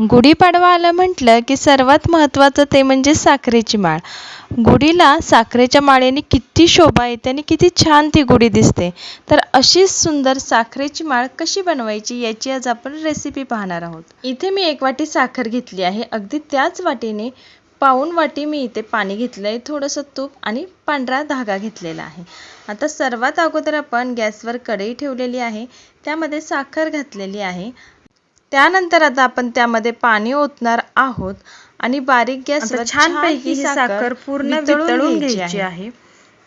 गुढीपाडवा आलं म्हटलं की सर्वात महत्त्वाचं ते म्हणजे साखरेची माळ. गुढीला साखरेच्या माळेने किती शोभा येते आणि किती छान ती गुढी दिसते. तर अशीच सुंदर साखरेची माळ कशी बनवायची याची आज आपण रेसिपी पाहणार आहोत. इथे मी एक वाटी साखर घेतली आहे. अगदी त्याच वाटीने पाऊन वाटी मी इथे पाणी घेतलं आहे थोडंसं तूप आणि पांढरा धागा घेतलेला आहे. आता सर्वात अगोदर आपण गॅसवर कढई ठेवलेली आहे. त्यामध्ये साखर घातलेली आहे. त्यानंतर आता आपण त्यामध्ये पाणी ओतणार आहोत आणि बारीक गॅसवर छानपैकी ही साखर पूर्ण वितळून घ्यायची आहे.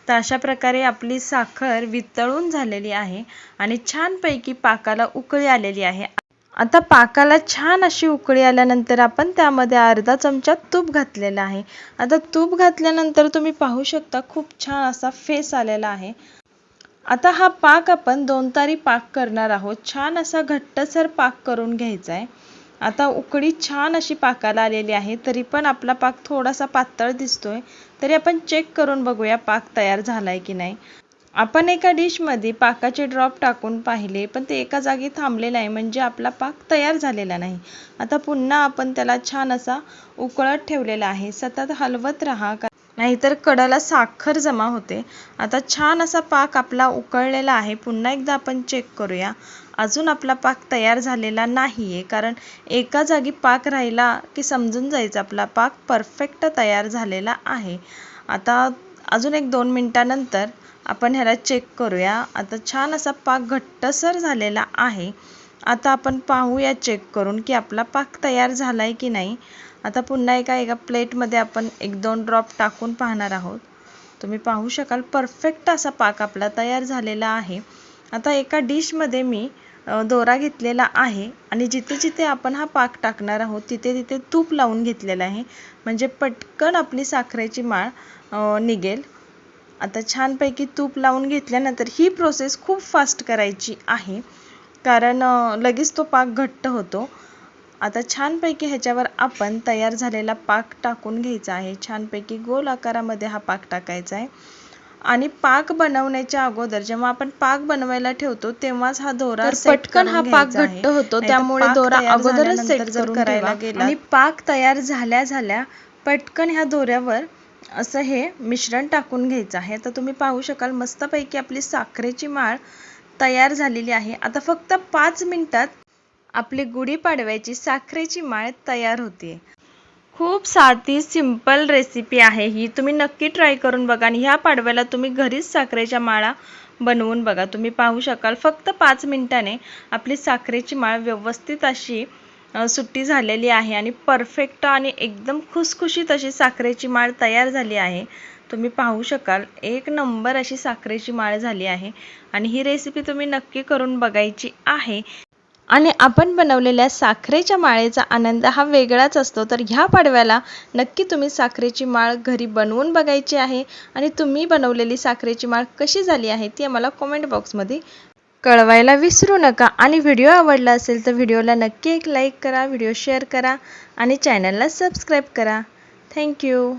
तर अशा प्रकारे आपली साखर वितळून झालेली आहे आणि छानपैकी पाकाला उकळी आलेली आहे. आता पाकाला छान अशी उकळी आल्यानंतर आपण त्यामध्ये अर्धा चमचा तूप घातलेला आहे. आता तूप घातल्यानंतर तुम्ही पाहू शकता खूप छान असा फेस आलेला आहे. आता हा पाक आपण दोन तारी पाक करणार आहोत. छान असा घट्टसर पाक करून घ्यायचा आहे आता उकडी छान अशी पाकाला आलेली आहे. तरी पण आपला पाक थोडासा पातळ दिसतोय. तरी आपण चेक करून बघूया पाक तयार झालाय की नाही. आपण एका डिशमध्ये पाकाचे ड्रॉप टाकून पाहिले पण ते एका जागी थांबलेलं आहे. म्हणजे आपला पाक तयार झालेला नाही. आता पुन्हा आपण त्याला छान असा उकळत ठेवलेला आहे. सतत हलवत राहा. नाहीतर कडाला साखर जमा होते. आता छान असा पाक आपला उकळलेला आहे. पुन्हा एकदा आपण चेक करूया. अजून आपला पाक तयार झालेला नाही आहे कारण एका जागी पाक राहिला की समजून जायचं आपला पाक परफेक्ट तयार झालेला आहे. आता अजून एक दोन मिनटानंतर आपण ह्याला चेक करूया. आता छान असा पाक घट्टसर झालेला आहे. आता आपण पाहूया चेक करून की आपला पाक तयार झाला आहे की नाही. आता पुन्हा एका एका प्लेटमध्ये आपण एक दोन ड्रॉप टाकून पाहणार आहोत. तुम्ही पाहू शकाल परफेक्ट असा पाक आपला तयार झालेला आहे. आता एका डिशमध्ये मी दोरा घेतलेला आहे आणि जिथे जिथे आपण हा पाक टाकणार आहोत तिथे तिथे तूप लावून घेतलेलं आहे. म्हणजे पटकन आपली साखरेची माळ निघेल. आता छानपैकी तूप लावून घेतल्यानंतर ही प्रोसेस खूप फास्ट करायची आहे. कारण लगेच तो पाक घट्ट होतो. आता छानपैकी ह्याच्यावर आपण तयार झालेला पाक टाकून घ्यायचा आहे. छानपैकी गोल आकारामध्ये हा पाक टाकायचा आहे. आणि पाक बनवण्याच्या अगोदर जेव्हा आपण पाक बनवायला ठेवतो तेव्हाच हा दोरा पटकन हा पाक घट्ट होतो त्यामुळे दोरा अगोदरच सेट करायला गेला. आणि पाक तयार झाल्या झाल्या पटकन ह्या दोऱ्यावर असं हे मिश्रण टाकून घ्यायचं आहे. तर तुम्ही पाहू शकाल मस्तपैकी आपली साखरेची माळ तयार झालेली आहे. आता फक्त पाच मिनिटात आपली गुढीपाडव्याची साखरेची माळ तयार होते. खूप साधी सिंपल रेसिपी आहे ही. तुम्ही नक्की ट्राय करून बघा आणि ह्या पाडव्याला तुम्ही घरीच साखरेच्या माळा बनवून बघा. तुम्ही पाहू शकाल फक्त पाच मिनिटाने आपली साखरेची माळ व्यवस्थित अशी सुट्टी झालेली आहे आणि परफेक्ट आणि एकदम खुसखुशीत अशी साखरेची माळ तयार झाली आहे. तुम्ही पाहू शकाल एक नंबर अशी साखरेची माळ झाली आहे. आणि ही रेसिपी तुम्ही नक्की करून बघायची आहे. आणि आपण बनवलेल्या साखरेच्या माळेचा आनंद हा वेगळाच असतो. तर ह्या पाडव्याला नक्की तुम्ही साखरेची माळ घरी बनवून बघायची आहे आणि तुम्ही बनवलेली साखरेची माळ कशी झाली आहे ती आम्हाला कॉमेंट बॉक्समध्ये कळवायला विसरू नका. आणि व्हिडिओ आवडला असेल तर व्हिडिओला नक्की एक लाईक करा व्हिडिओ शेअर करा आणि चॅनलला सबस्क्राईब करा. थँक्यू